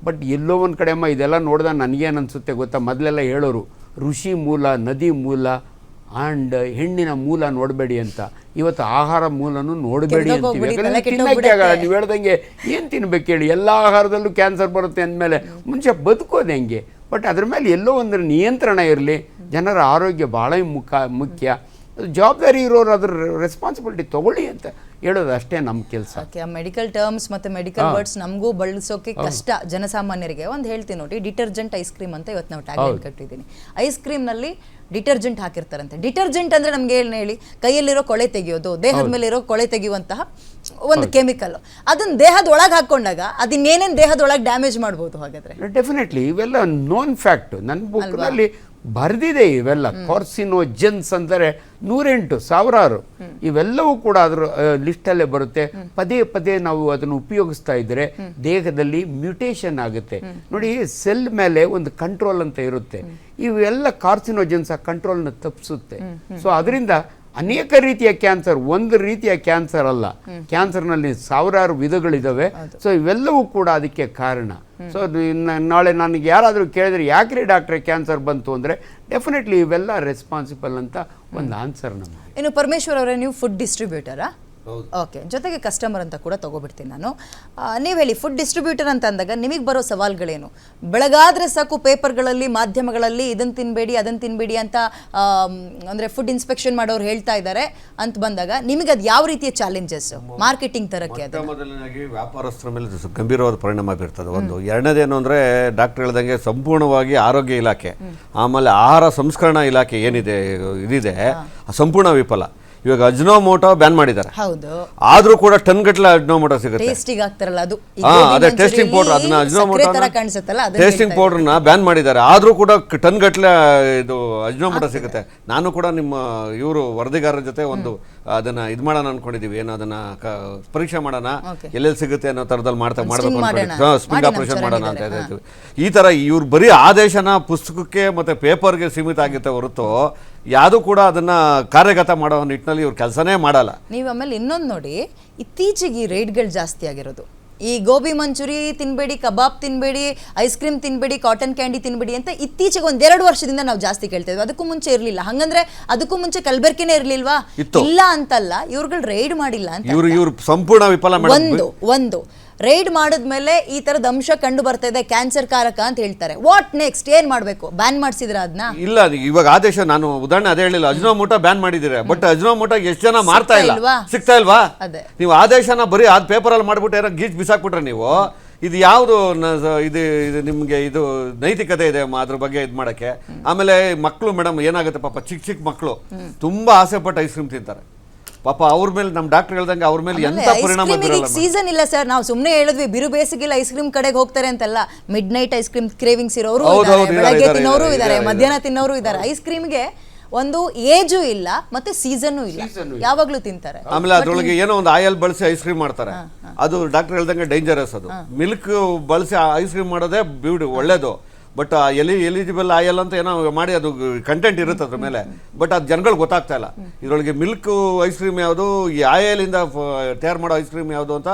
ಬಟ್ ಎಲ್ಲೋ ಒಂದು ಕಡೆಯಮ್ಮ ಇದೆಲ್ಲ ನೋಡಿದ ನನಗೇನು ಅನಿಸುತ್ತೆ ಗೊತ್ತಾ? ಮೊದಲೆಲ್ಲ ಹೇಳೋರು, ಋಷಿ ಮೂಲ, ನದಿ ಮೂಲ ಆ್ಯಂಡ್ ಹೆಣ್ಣಿನ ಮೂಲ ನೋಡಬೇಡಿ ಅಂತ. ಇವತ್ತು ಆಹಾರ ಮೂಲನೂ ನೋಡಬೇಡಿ ಅಂತೀವಿ. ಆಗಲ್ಲ. ನೀವು ಹೇಳ್ದಂಗೆ ಏನು ತಿನ್ಬೇಕು ಹೇಳಿ? ಎಲ್ಲ ಆಹಾರದಲ್ಲೂ ಕ್ಯಾನ್ಸರ್ ಬರುತ್ತೆ ಅಂದಮೇಲೆ ಮುಂಚೆ ಬದುಕೋದು ಹೆಂಗೆ? ಬಟ್ ಅದ್ರ ಮೇಲೆ ಎಲ್ಲೋ ಒಂದು ನಿಯಂತ್ರಣ ಇರಲಿ. ಜನರ ಆರೋಗ್ಯ ಭಾಳ ಮುಖ ಮುಖ್ಯ. ಜವಾಬ್ದಾರಿ ಇರೋರು ಅದ್ರ ರೆಸ್ಪಾನ್ಸಿಬಿಲಿಟಿ ತಗೊಳ್ಳಿ ಅಂತ ಹೇಳೋದು ಅಷ್ಟೇ ನಮ್ಮ ಕೆಲಸ. ಓಕೆ ಮೆಡಿಕಲ್ ಟರ್ಮ್ಸ್ ಮತ್ತೆ ಮೆಡಿಕಲ್ ವರ್ಡ್ಸ್ ನಮಗೂ ಬಳಸೋಕೆ ಕಷ್ಟ ಜನಸಾಮಾನ್ಯರಿಗೆ. ಒಂದು ಹೇಳ್ತೀನಿ ನೋಡಿ ಡಿಟರ್ಜೆಂಟ್ ಐಸ್ ಕ್ರೀಮ್ ಅಂತ ಇವತ್ತು ನಾವು ಟ್ಯಾಗ್ ಕಟ್ಟಿದ್ದೀನಿ ಐಸ್ ಕ್ರೀಮ್ನಲ್ಲಿ ಡಿಟರ್ಜೆಂಟ್ ಹಾಕಿರ್ತಾರಂತೆ. ಡಿಟರ್ಜೆಂಟ್ ಅಂದ್ರೆ ನಮ್ಗೆ ಏನು ಹೇಳಿ ಕೈಯಲ್ಲಿರೋ ಕೊಳೆ ತೆಗೆಯೋದು ದೇಹದ ಮೇಲೆ ಇರೋ ಕೊಳೆ ತೆಗೆಯುವಂತಹ ಒಂದು ಕೆಮಿಕಲ್ ಅದನ್ನು ದೇಹದ ಒಳಗೆ ಹಾಕೊಂಡಾಗ ಅದನ್ನೇನೇನು ದೇಹದೊಳಗೆ ಡ್ಯಾಮೇಜ್ ಮಾಡ್ಬೋದು ಹಾಗಾದ್ರೆ? ಡೆಫಿನೆಟ್ಲಿ ಇವೆಲ್ಲ ನೋನ್ ಫ್ಯಾಕ್ಟ್ ನನ್ನ ಬುಕ್ನಲ್ಲಿ ಬರೆದಿದೆ ಇವೆಲ್ಲ. ಕಾರ್ಸಿನೋಜೆನ್ಸ್ ಅಂದರೆ ನೂರೆಂಟು ಸಾವಿರಾರು. ಇವೆಲ್ಲವೂ ಕೂಡ ಅದರ ಲಿಸ್ಟಲ್ಲೇ ಬರುತ್ತೆ. ಪದೇ ಪದೇ ನಾವು ಅದನ್ನು ಉಪಯೋಗಿಸ್ತಾ ಇದ್ದರೆ ದೇಹದಲ್ಲಿ ಮ್ಯೂಟೇಷನ್ ಆಗುತ್ತೆ. ನೋಡಿ ಸೆಲ್ ಮೇಲೆ ಒಂದು ಕಂಟ್ರೋಲ್ ಅಂತ ಇರುತ್ತೆ. ಇವೆಲ್ಲ ಕಾರ್ಸಿನೋಜೆನ್ಸ್ ಆ ಕಂಟ್ರೋಲ್ನ ತಪ್ಪಿಸುತ್ತೆ. ಸೊ ಅದರಿಂದ ಅನೇಕ ರೀತಿಯ ಕ್ಯಾನ್ಸರ್ ಒಂದು ರೀತಿಯ ಕ್ಯಾನ್ಸರ್ ಅಲ್ಲ. ಕ್ಯಾನ್ಸರ್ನಲ್ಲಿ ಸಾವಿರಾರು ವಿಧಗಳಿದಾವೆ. ಸೊ ಇವೆಲ್ಲವೂ ಕೂಡ ಅದಕ್ಕೆ ಕಾರಣ. ಸೊ ನಾಳೆ ನನಗೆ ಯಾರಾದರೂ ಕೇಳಿದ್ರೆ ಯಾಕ್ರಿ ಡಾಕ್ಟ್ರೆ ಕ್ಯಾನ್ಸರ್ ಬಂತು ಅಂದರೆ ಡೆಫಿನೆಟ್ಲಿ ಇವೆಲ್ಲ ರೆಸ್ಪಾನ್ಸಿಬಲ್ ಅಂತ ಒಂದು ಆನ್ಸರ್ ನಮಗೆ. ಇನ್ನು ಪರಮೇಶ್ವರ್ ಅವರೇ ನೀವು ಫುಡ್ ಡಿಸ್ಟ್ರಿಬ್ಯೂಟರಾ ಓಕೆ ಜೊತೆಗೆ ಕಸ್ಟಮರ್ ಅಂತ ಕೂಡ ತಗೋಬಿಡ್ತೀನಿ ನಾನು. ನೀವು ಹೇಳಿ ಫುಡ್ ಡಿಸ್ಟ್ರಿಬ್ಯೂಟರ್ ಅಂತ ಅಂದಾಗ ನಿಮಗೆ ಬರೋ ಸವಾಲುಗಳೇನು? ಬೆಳಗಾದ್ರೆ ಸಾಕು ಪೇಪರ್ಗಳಲ್ಲಿ ಮಾಧ್ಯಮಗಳಲ್ಲಿ ಇದನ್ನು ತಿನ್ನಬೇಡಿ ಅದನ್ನು ತಿನ್ನಬೇಡಿ ಅಂತ ಅಂದರೆ ಫುಡ್ ಇನ್ಸ್ಪೆಕ್ಷನ್ ಮಾಡೋರು ಹೇಳ್ತಾ ಇದ್ದಾರೆ ಅಂತ ಬಂದಾಗ ನಿಮಗೆ ಅದು ಯಾವ ರೀತಿಯ ಚಾಲೆಂಜಸ್ ಮಾರ್ಕೆಟಿಂಗ್ ತರಕ್ಕೆ ಅದು ಮೊದಲನೇದಾಗಿ ವ್ಯಾಪಾರಸ್ಥರ ಮೇಲೆ ಗಂಭೀರವಾದ ಪರಿಣಾಮ ಬೀರ್ತದೆ. ಒಂದು ಎರಡನೇದೇನು ಅಂದರೆ ಡಾಕ್ಟರ್ ಹೇಳ್ದಂಗೆ ಸಂಪೂರ್ಣವಾಗಿ ಆರೋಗ್ಯ ಇಲಾಖೆ ಆಮೇಲೆ ಆಹಾರ ಸಂಸ್ಕರಣಾ ಇಲಾಖೆ ಏನಿದೆ ಇದಿದೆ ಸಂಪೂರ್ಣ ವಿಫಲ. ಇವಾಗ ಅಜ್ನೋಮೋಟೋ ಬ್ಯಾನ್ ಮಾಡಿದ್ದಾರೆ. ಹೌದು. ಆದ್ರೂ ಕೂಡ ಟನ್ ಗಟ್ಟಲೆ ಅಜ್ನೋಮೋಟೋ ಸಿಗುತ್ತೆ. ಟೇಸ್ಟಿಗೆ ಅದು. ಟೇಸ್ಟಿಂಗ್ ಪೌಡರ್ ಅದನ್ನ ಅಜ್ನೋಮೋಟೋ ಕಾಣಿಸುತ್ತಲ್ಲ ಟೇಸ್ಟಿಂಗ್ ಪೌಡರ್ನ ಬ್ಯಾನ್ ಮಾಡಿದ್ದಾರೆ. ಆದ್ರೂ ಕೂಡ ಟನ್ ಗಟ್ಟಲೆ ಇದು ಅಜ್ನೋಮೋಟೋ ಸಿಗುತ್ತೆ. ನಾನು ಕೂಡ ನಿಮ್ಮ ಇವರು ವರದಿಗಾರರ ಜೊತೆ ಒಂದು ಅದನ್ನ ಇದು ಮಾಡೋಣ ಅನ್ಕೊಂಡಿದೀವಿ. ಏನೋ ಅದನ್ನ ಪರೀಕ್ಷೆ ಮಾಡೋಣ. ಎಲ್ಲೆಲ್ಲಿ ಸಿಗುತ್ತೆ ಅನ್ನೋ ತರದಲ್ಲಿ ಮಾಡ್ತಾ ಮಾಡಬೇಕು ಸ್ಪಿಂಗ್ ಆಪರೇಷನ್ ಮಾಡೋಣ ಅಂತ ಹೇಳ್ತೀವಿ ಈ ತರ ಇವ್ರು ಬರೀ ಆದೇಶನ ಪುಸ್ತಕಕ್ಕೆ ಮತ್ತೆ ಪೇಪರ್ಗೆ ಸೀಮಿತ ಆಗಿತ್ತೆ ಹೊರತು ಯಾವುದು ಕೂಡ ಅದನ್ನ ಕಾರ್ಯಗತ ಮಾಡೋ ನಿಟ್ಟಿನಲ್ಲಿ ಇವ್ರು ಕೆಲಸನೇ ಮಾಡಲ್ಲ. ನೀವು ಆಮೇಲೆ ಇನ್ನೊಂದು ನೋಡಿ ಇತ್ತೀಚೆಗೆ ಈ ರೇಟ್ಗಳು ಜಾಸ್ತಿ ಆಗಿರೋದು. ಈ ಗೋಬಿ ಮಂಚೂರಿ ತಿನ್ಬೇಡಿ ಕಬಾಬ್ ತಿನ್ಬೇಡಿ ಐಸ್ ಕ್ರೀಮ್ ತಿನ್ಬೇಡಿ ಕಾಟನ್ ಕ್ಯಾಂಡಿ ತಿನ್ಬೇಡಿ ಅಂತ ಇತ್ತೀಚೆಗೆ ಒಂದೆರಡು ವರ್ಷದಿಂದ ನಾವು ಜಾಸ್ತಿ ಕೇಳ್ತೇವೆ ಅದಕ್ಕೂ ಮುಂಚೆ ಇರಲಿಲ್ಲ. ಹಂಗಂದ್ರೆ ಅದಕ್ಕೂ ಮುಂಚೆ ಕಲಬೆರಕೆನೇ ಇರಲಿಲ್ವಾ? ಇಲ್ಲ ಅಂತಲ್ಲ ಇವ್ರುಗಳು ರೈಡ್ ಮಾಡಿಲ್ಲ ಅಂತ ಇವ್ರು ಇವ್ರು ಸಂಪೂರ್ಣ ವಿಫಲ ಒಂದು ಒಂದು. ರೈಡ್ ಮಾಡಿದ್ಮೇಲೆ ಈ ತರದ ಅಂಶ ಕಂಡು ಬರ್ತಾ ಇದೆ ಕ್ಯಾನ್ಸರ್ ಕಾರಕ ಅಂತ ಹೇಳ್ತಾರೆ. ವಾಟ್ ನೆಕ್ಸ್ಟ್ ಏನ್ ಮಾಡ್ಬೇಕು? ಬ್ಯಾನ್ ಮಾಡಿಸಿದ್ರ ಅದನ್ನ ಇಲ್ಲ ಅದು ಇವಾಗ ಆದೇಶ ನಾನು ಉದಾಹರಣೆ ಅದೇ ಹೇಳಿಲ್ಲ. ಅಜ್ನೋಮೋಟ ಬ್ಯಾನ್ ಮಾಡಿದ್ದೀರಾ? ಬಟ್ ಅಜ್ನೋಮೋಟ ಎಷ್ಟು ಜನ ಮಾರ್ತಾ ಇಲ್ಲ? ಇಲ್ವಾ? ಸಿಗ್ತಾ ಇಲ್ವಾ? ಅದೇ. ನೀವು ಆದೇಶನ ಬರೀ ಅದ್ ಪೇಪರ್ ಅಲ್ಲಿ ಮಾಡ್ಬಿಟ್ಟು ಏನೋ ಗೀಚ್ ಬಿಸಾಕ್ಬಿಟ್ರೆ ನೀವು ಇದು ಯಾವುದು ನ- ಇದು ಇದು ನಿಮಗೆ ಇದು ನೈತಿಕತೆ ಇದೆ ಅಮ್ಮ ಅದ್ರ ಬಗ್ಗೆ ಇದು ಮಾಡಕ್ಕೆ? ಆಮೇಲೆ ಮಕ್ಕಳು ಮೇಡಮ್ ಏನಾಗುತ್ತೆ ಪಾಪ ಚಿಕ್ಕ ಚಿಕ್ಕ ಮಕ್ಕಳು ತುಂಬಾ ಆಸೆ ಪಟ್ಟು ಐಸ್ ಕ್ರೀಮ್ ತಿಂತಾರೆ. ಪಾಪ ಅವ್ರ ಮೇಲೆ ನಮ್ಮ ಡಾಕ್ಟರ್ ಹೇಳ್ದಂಗೆ ಅವ್ರ ಮೇಲೆ ಎಂತ ಪರಿಣಾಮ ಬೀರಲ್ಲ. ಸೀಸನ್ ಇಲ್ಲ ಸರ್ ನಾವು ಸುಮ್ಮನೆ ಹೇಳಿದ್ವಿ ಬಿರು ಬೇಸಿಗೆಲ್ಲ ಐಸ್ ಕ್ರೀಮ್ ಕಡೆಗೆ ಹೋಗ್ತಾರೆ ಅಂತಲ್ಲ. Mid night ice cream cravings ಇರೋರು ಬೆಳಗ್ಗೆ ತಿನ್ನೋರು ಇದ್ದಾರೆ. ಮಧ್ಯಾಹ್ನ ತಿನ್ನೋರು ಇದ್ದಾರೆ. ಐಸ್ ಕ್ರೀಮ್ಗೆ ಒಂದು ಏಜು ಇಲ್ಲ ಮತ್ತೆ ಸೀಸನ್ನು ಇಲ್ಲ. ಯಾವಾಗ್ಲೂ ತಿಂತಾರೆ. ಆಮೇಲೆ ಅದ್ರೊಳಗೆ ಏನೋ ಒಂದು ಆಯಲ್ ಬಳಸಿ ಐಸ್ ಕ್ರೀಮ್ ಮಾಡ್ತಾರೆ. ಅದು ಡಾಕ್ಟರ್ ಹೇಳ್ದಂಗೆ ಡೇಂಜರಸ್ ಅದು. ಮಿಲ್ಕ್ ಬಳಸಿ ಐಸ್ ಕ್ರೀಮ್ ಮಾಡೋದೇ ಬ್ಯೂಟಿ ಒಳ್ಳೇದು. ಬಟ್ ಎಲಿ ಎಲಿಜಿಬಲ್ ಆಯಲ್ ಅಂತ ಏನೋ ಮಾಡಿ ಅದು ಕಂಟೆಂಟ್ ಇರುತ್ತೆ ಅದ್ರ ಮೇಲೆ. ಬಟ್ ಅದು ಜನಗಳಿಗೆ ಗೊತ್ತಾಗ್ತಾ ಇಲ್ಲ. ಇದರೊಳಗೆ ಮಿಲ್ಕ್ ಐಸ್ ಕ್ರೀಮ್ ಯಾವುದು, ಈ ಆಯಲಿಂದ ತಯಾರು ಮಾಡೋ ಐಸ್ ಕ್ರೀಮ್ ಯಾವುದು ಅಂತ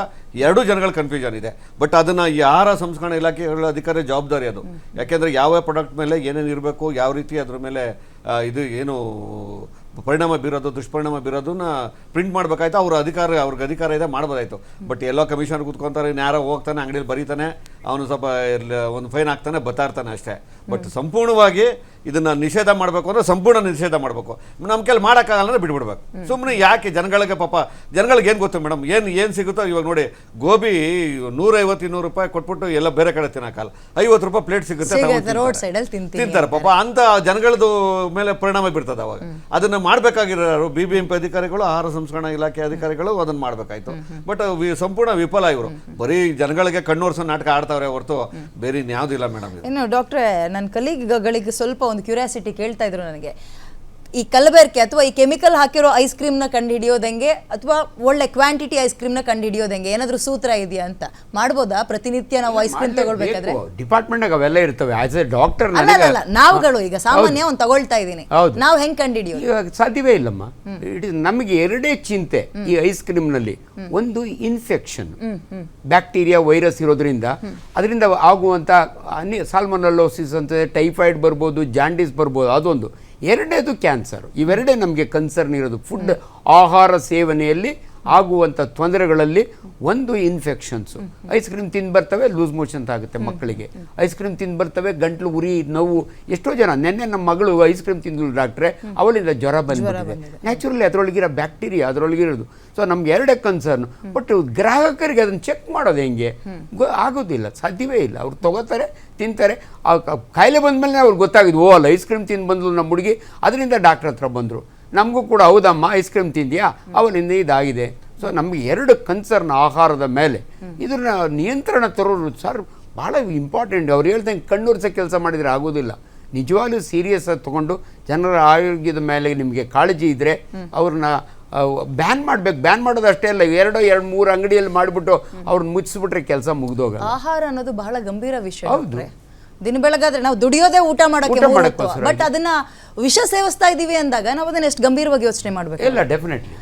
ಎರಡೂ ಜನಗಳ ಕನ್ಫ್ಯೂಷನ್ ಇದೆ. ಬಟ್ ಅದನ್ನು ಈ ಆಹಾರ ಸಂಸ್ಕರಣಾ ಇಲಾಖೆಗಳ ಅಧಿಕಾರಿ ಜವಾಬ್ದಾರಿ ಅದು. ಯಾಕೆಂದರೆ ಯಾವ ಪ್ರಾಡಕ್ಟ್ ಮೇಲೆ ಏನೇನು ಇರಬೇಕು, ಯಾವ ರೀತಿ ಅದ್ರ ಮೇಲೆ ಇದು ಏನು ಪರಿಣಾಮ ಬೀರೋದು ದುಷ್ಪರಿಣಾಮ ಬೀರೋದನ್ನ ಪ್ರಿಂಟ್ ಮಾಡ್ಬೇಕಾಯ್ತು. ಅವ್ರ ಅಧಿಕಾರ ಅವ್ರಿಗೆ ಅಧಿಕಾರ ಇದೆ ಮಾಡ್ಬೋದಾಯ್ತು. ಬಟ್ ಎಲ್ಲೋ ಕಮಿಷನ್ ಕೂತ್ಕೊಂತಾರೆ ಯಾರೋ ಹೋಗ್ತಾನೆ ಅಂಗಡಿಯಲ್ಲಿ ಬರೀತಾನೆ ಅವನು ಸ್ವಲ್ಪ ಒಂದು ಫೈನ್ ಹಾಕ್ತಾನೆ ಬತ್ತಾರ್ತಾನೆ ಅಷ್ಟೇ. ಬಟ್ ಸಂಪೂರ್ಣವಾಗಿ ಇದನ್ನ ನಿಷೇಧ ಮಾಡಬೇಕು ಅಂದ್ರೆ ಸಂಪೂರ್ಣ ನಿಷೇಧ ಮಾಡಬೇಕು. ನಮ್ಮ ಕೈಲಿ ಮಾಡೋಕ್ಕಾಗಲ್ಲ ಅಂದ್ರೆ ಬಿಟ್ಬಿಡ್ಬೇಕು. ಸುಮ್ಮನೆ ಯಾಕೆ ಜನಗಳಿಗೆ ಪಾಪ ಜನಗಳಿಗೆ ಏನು ಗೊತ್ತು ಮೇಡಮ್? ಏನು ಏನು ಸಿಗುತ್ತೋ ಇವಾಗ ನೋಡಿ ಗೋಬಿ ನೂರೈವತ್ತು ಇನ್ನೂರು ರೂಪಾಯಿ ಕೊಟ್ಬಿಟ್ಟು ಎಲ್ಲ ಬೇರೆ ಕಡೆ ತಿನ್ನೋಕ್ಕಲ್ಲ ಐವತ್ತು ರೂಪಾಯಿ ಪ್ಲೇಟ್ ಸಿಗುತ್ತೆ ತಿಂತಾರೆ. ಪಾಪ ಅಂತ ಜನಗಳದ್ದು ಮೇಲೆ ಪರಿಣಾಮ ಬೀರ್ತದೆ ಅವಾಗ. ಅದನ್ನ ಮಾಡ್ಬೇಕಾಗಿರೋ ಬಿ ಬಿ ಎಂ ಪಿ ಅಧಿಕಾರಿಗಳು ಆಹಾರ ಸಂಸ್ಕರಣಾ ಇಲಾಖೆ ಅಧಿಕಾರಿಗಳು ಅದನ್ನ ಮಾಡ್ಬೇಕಾಯ್ತು. ಬಟ್ ಸಂಪೂರ್ಣ ವಿಫಲ ಇವರು. ಬರೀ ಜನಗಳಿಗೆ ಕಣ್ಣೋರ್ಸೋ ನಾಟಕ ಆಡ್ತಾವ್ರೆ ಹೊರತು ಬೇರೆ ಇನ್ಯಾವುದಿಲ್ಲ ಮೇಡಮ್ ಇನ್ನು ಡಾಕ್ಟ್ರೆ ನನ್ನ ಕಲೀಗ್ಗಳಿಗೆ ಸ್ವಲ್ಪ ಒಂದು ಕ್ಯೂರಿಯಾಸಿಟಿ ಕೇಳ್ತಾ ಇದ್ರು ನನಗೆ. ಈ ಕಲಬೆರಕೆ ಅಥವಾ ಈ ಕೆಮಿಕಲ್ ಹಾಕಿರೋ ಐಸ್ ಕ್ರೀಮ್ನ ಹೆಂಗೆ ಅಥವಾ ಒಳ್ಳೆ ಕ್ವಾಂಟಿಟಿ ಐಸ್ ಕ್ರೀಮ್ನ ಹೆಂಗೆ ಏನಾದರೂ ಸೂತ್ರ ಇದೆಯಾ ಅಂತ ಮಾಡ್ಬೋದಾ? ಪ್ರತಿನಿತ್ಯ ನಾವು ಐಸ್ ಕ್ರೀಮ್ ತಗೊಳ್ಬೇಕಾದ್ರೆ? ಡಿಪಾರ್ಟ್ಮೆಂಟ್ ಅವೆಲ್ಲ ಇರ್ತವೆ. ಆಸ್ ಎ ಡಾಕ್ಟರ್ ಅಲ್ಲ ನಾವುಗಳು ಈಗ ಸಾಮಾನ್ಯ ಒಂದು ತಗೊಳ್ತಾ ಇದ್ದೀನಿ. ನಾವು ಹೆಂಗ್ ಕಂಡುಹಿಡಿಯೋದು? ಇವಾಗ ಸಾಧ್ಯವೇ ಇಲ್ಲಮ್ಮ. ಇಟ್ ಇಸ್ ನಮಗೆ ಎರಡೇ ಚಿಂತೆ ಈ ಐಸ್ನಲ್ಲಿ. ಒಂದು ಇನ್ಫೆಕ್ಷನ್ ಬ್ಯಾಕ್ಟೀರಿಯಾ ವೈರಸ್ ಇರೋದ್ರಿಂದ. ಅದರಿಂದ ಆಗುವಂತ ಸಾಲ್ಮನಲ್ಲೋಸಿಸ್ ಅಂತ ಟೈಫಾಯ್ಡ್ ಬರ್ಬೋದು ಜಾಂಡಿಸ್ ಬರ್ಬೋದು ಅದೊಂದು. ಎರಡನೇದು ಕ್ಯಾನ್ಸರ್ ಇವೆರಡೇ ನಮಗೆ ಕನ್ಸರ್ನ್ ಇರೋದು. ಫುಡ್ ಆಹಾರ ಸೇವನೆಯಲ್ಲಿ ಆಗುವಂಥ ತೊಂದರೆಗಳಲ್ಲಿ ಒಂದು ಇನ್ಫೆಕ್ಷನ್ಸು ಐಸ್ ಕ್ರೀಮ್ ತಿಂದು ಬರ್ತವೆ ಲೂಸ್ ಮೋಷನ್ ಆಗುತ್ತೆ ಮಕ್ಕಳಿಗೆ. ಐಸ್ ಕ್ರೀಮ್ ತಿಂದು ಬರ್ತವೆ ಗಂಟ್ಲು ಉರಿ ನೋವು ಎಷ್ಟೋ ಜನ ನಿನ್ನೆ ನಮ್ಮ ಮಗಳು ಐಸ್ ಕ್ರೀಮ್ ತಿಂದು ಡಾಕ್ಟ್ರೆ ಅವಳಿಂದ ಜ್ವರ ಬಂದಿದೆ. ನ್ಯಾಚುರಲಿ ಅದರೊಳಗಿರೋ ಬ್ಯಾಕ್ಟೀರಿಯಾ ಅದರೊಳಗಿರೋದು. ಸೊ ನಮ್ಗೆ ಎರಡೇ ಕನ್ಸರ್ನ್ ಬಟ್ ಗ್ರಾಹಕರಿಗೆ ಅದನ್ನು ಚೆಕ್ ಮಾಡೋದು ಹೆಂಗೆ? ಆಗೋದಿಲ್ಲ ಸಾಧ್ಯವೇ ಇಲ್ಲ. ಅವ್ರು ತಗೋತಾರೆ ತಿಂತಾರೆ. ಆ ಕಾಯಿಲೆ ಬಂದಮೇಲೆ ಅವ್ರಿಗೆ ಗೊತ್ತಾಗಿದ್ದು ಓ ಅಲ್ಲ ಐಸ್ ಕ್ರೀಮ್ ತಿಂದು ಬಂದ್ಲು ನಮ್ಮ ಹುಡುಗಿ. ಅದರಿಂದ ಡಾಕ್ಟರ್ ಹತ್ರ ಬಂದರು. ನಮಗೂ ಕೂಡ ಹೌದಮ್ಮ ಐಸ್ ಕ್ರೀಮ್ ತಿಂದಿಯಾ? ಅವನಿಂದ ಇದಾಗಿದೆ. ಸೊ ನಮಗೆ ಎರಡು ಕನ್ಸರ್ನ್ ಆಹಾರದ ಮೇಲೆ. ಇದನ್ನ ನಿಯಂತ್ರಣ ತರೋರು ಸರ್ ಭಾಳ ಇಂಪಾರ್ಟೆಂಟ್ ಅವ್ರು ಹೇಳ್ದಂಗೆ ಕಣ್ಣುರ್ಸ ಕೆಲಸ ಮಾಡಿದರೆ ಆಗೋದಿಲ್ಲ. ನಿಜವಾಗ್ಲೂ ಸೀರಿಯಸ್ ಆಗಿ ತಗೊಂಡು ಜನರ ಆರೋಗ್ಯದ ಮೇಲೆ ನಿಮಗೆ ಕಾಳಜಿ ಇದ್ದರೆ ಅವ್ರನ್ನ ಬ್ಯಾನ್ ಮಾಡ್ಬೇಕು. ಬ್ಯಾನ್ ಮಾಡೋದು ಅಷ್ಟೇ ಅಲ್ಲ ಎರಡು ಎರಡು ಮೂರು ಅಂಗಡಿಯಲ್ಲಿ ಮಾಡಿಬಿಟ್ಟು ಅವ್ರನ್ನ ಮುಚ್ಚಿಸ್ಬಿಟ್ರೆ ಕೆಲಸ ಮುಗಿದೋಗ ಆಹಾರ ಅನ್ನೋದು ಬಹಳ ಗಂಭೀರ ವಿಷಯ. ಹೌದು. ದಿನ ಬೆಳಗಾದ್ರೆ ನಾವು ದುಡಿಯೋದೇ ಊಟ ಮಾಡಕ್ಕೆ ಊಟ ಬಟ್ ಅದನ್ನ ವಿಷ ಸೇವಿಸ್ತಾ ಇದೀವಿ ಅಂದಾಗ ನಾವು ಅದನ್ನ ಎಷ್ಟು ಗಂಭೀರವಾಗಿ ಯೋಚನೆ ಮಾಡ್ಬೇಕು? ಇಲ್ಲ ಡೆಫಿನೆಟ್ಲಿ